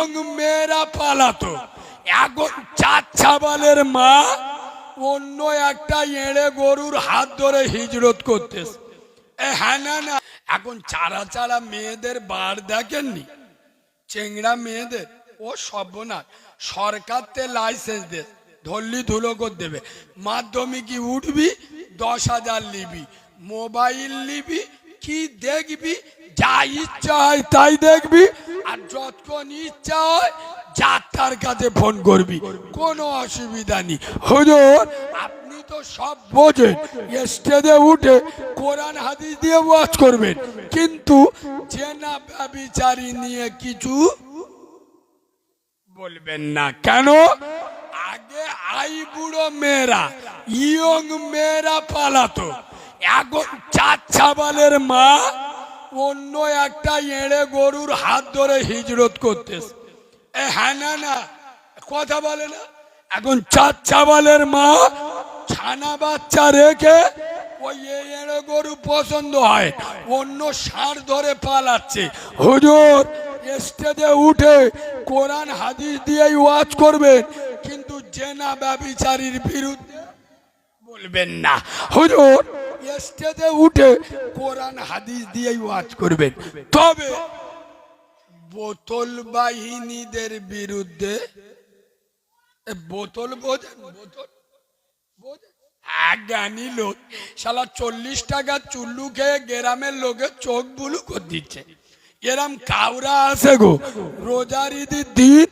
Young মেয়েরা পালাতো। এখন চার ছাবালের মা অন্য একটা এড়ে গরুর হাত ধরে হিজরত করতেছে। হ্যাঁ না না। এখন চারা চারা মেয়েদের বার দেখেননি, চেংড়া মেয়েদের, ও সর্বনাশ। সরকার তে লাইসেন্স দে, ধরলি ধুলো করে দেবে। মাধ্যমিক উঠবি? দশ হাজার নিবি মোবাইল নিবি কি দেখবি? যা ইচ্ছা হয় তাই দেখবি। আর যতক্ষণ ইচ্ছা হয় যাত্রার কাছে ফোন করবি। কোনো অসুবিধা নেই। হুজুর, আপনি তো সব বোঝেন। স্টেজে উঠে কোরআন, হাদিস দিয়ে ওয়াজ করবেন। কিন্তু জেনা ব্যবিচারী নিয়ে কিছু বলবেন না। কেন? আগে আই বুড়ো মেয়েরা, ইয়ং মেয়েরা পালাতো। চার ছাবালের মা, অন্য একটা এড়ে গরুর হাত ধরে হিজরত করতেছে। এ হ্যাঁ না না, কথা বলে না। এখন চার ছাবালের মা ছানা বাচ্চা রেখে ওই এড়ে গরু পছন্দ হয় অন্য ষাঁড় ধরে পালাচ্ছে। হুজুর, স্টেজে উঠে কোরআন হাদিস দিয়েই ওয়াজ করবেন, কিন্তু জেনা ব্যবিচারীর বিরুদ্ধে বলবেন না। হুজুর স্টেজে উঠে কোরআন হাদিস দিয়েই ওয়াজ করবেন। তবে বোতল বাহিনীদের বিরুদ্ধে বোতল বোঝেন বোতল বোঝেন? লোক শালা চল্লিশ টাকা চুল্লু খেয়ে গ্রামের লোকের চোখ বুলু করে দিচ্ছে। এরম কাউরা আছে গো। রোজার ঈদের দিন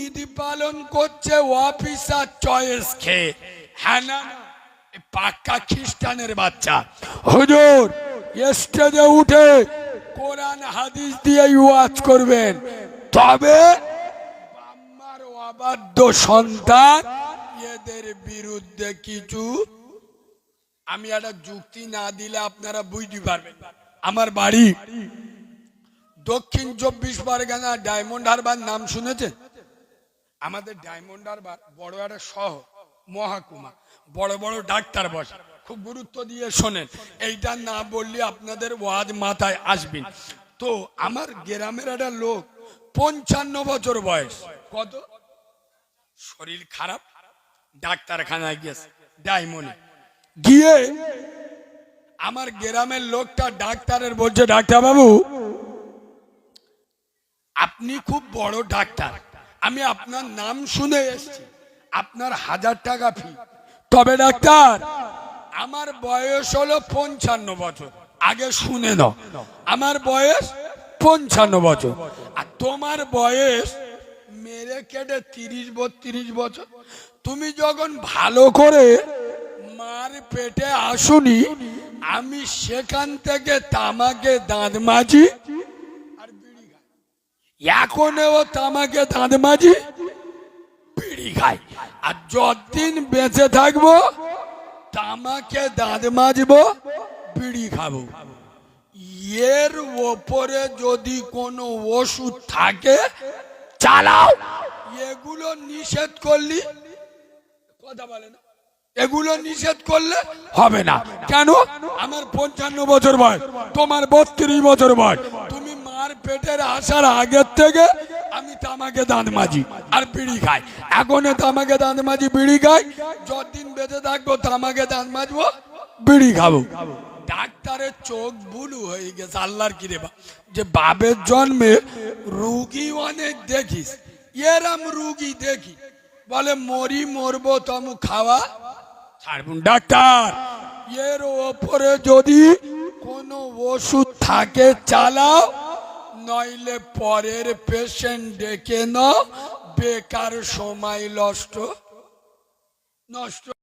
ঈদ পালন করছে, অফিসার চয়েস খেয়ে। হ্যাঁ পাক্কা খ্রিস্টানের বাচ্চা। হুজুর স্টেজে উঠে কোরআন, হাদিস দিয়ে ওয়াজ করবেন। তবে আমার অবাধ্য সন্তান, এদের বিরুদ্ধে কিছু আমি একটা যুক্তি না দিলে আপনারা বুঝতে পারবেন। আমার বাড়ি দক্ষিণ চব্বিশ পরগনা ডায়মন্ড হারবার, নাম শুনেছেন? আমাদের ডায়মন্ড হারবার বড় একটা শহর। মহাকুমা। বড় বড় ডাক্তার বসে। খুব গুরুত্ব দিয়ে শোনেন। এইটা না বললে আপনাদের ওয়াজ মাথায় আসবেন তো আমার গ্রামের একটা লোক, পঞ্চান্ন বছর বয়স। কত? শরীর খারাপ। ডাক্তারখানায় গেছে ডায়মন্ডে গিয়ে আমার গ্রামের লোকটা ডাক্তারের বলছে ডাক্তার বাবু আপনি খুব বড় ডাক্তার। আমি আপনার নাম শুনে এসেছি। আপনার হাজার টাকা ফি তবে ডাক্তার। আমার বয়স হলো পঞ্চান্ন বছর। আগে শুনে নাও। আমার বয়স পঞ্চান্ন বছর। আর তোমার বয়স মেরে কেটে তিরিশ বত্রিশ বছর। তুমি যখন ভালো করে মার পেটে আসুনি আমি সেখান থেকে তামাকে দাঁত মাজি। আর এখন ও তামাকে দাঁত মাজি। বিড়ি খাই। আর যতদিন বেঁচে থাকব, তামাকে দাঁত মাজবো, বিড়ি খাব। এর ওপরে যদি কোনো ওষুধ থাকে, চালাও। এগুলো নিষেধ করলি, কথা বলে না। এগুলো নিষেধ করলে হবে না। কেন? আমার পঞ্চান্ন বছর বয়স। তোমার বত্রিশ বছর বয়স। তুমি মার পেটের আসার আগের থেকে আমি তামাকে দাঁত মাজি আর বিড়ি খাই। এখন তামাকে দাঁত মাজি, বিড়ি খাই। যতদিন বেঁচে থাকব তামাকে দাঁত মাজবো, বিড়ি খাব। ডাক্তারের চোখ বুলু হয়ে গেছে, আল্লাহর কি রে বা। যে বাবের জন্মে রুগী অনেক দেখিস, এরম রুগী দেখি। বলে, মরি, মরবো, তমু খাওয়া ছাড়বুন। ডাক্তার, এর ওপরে যদি কোনো ওষুধ থাকে, চালাও। নইলে পরের পেশেন্ট ডেকে না বেকার সময় নষ্ট। নষ্ট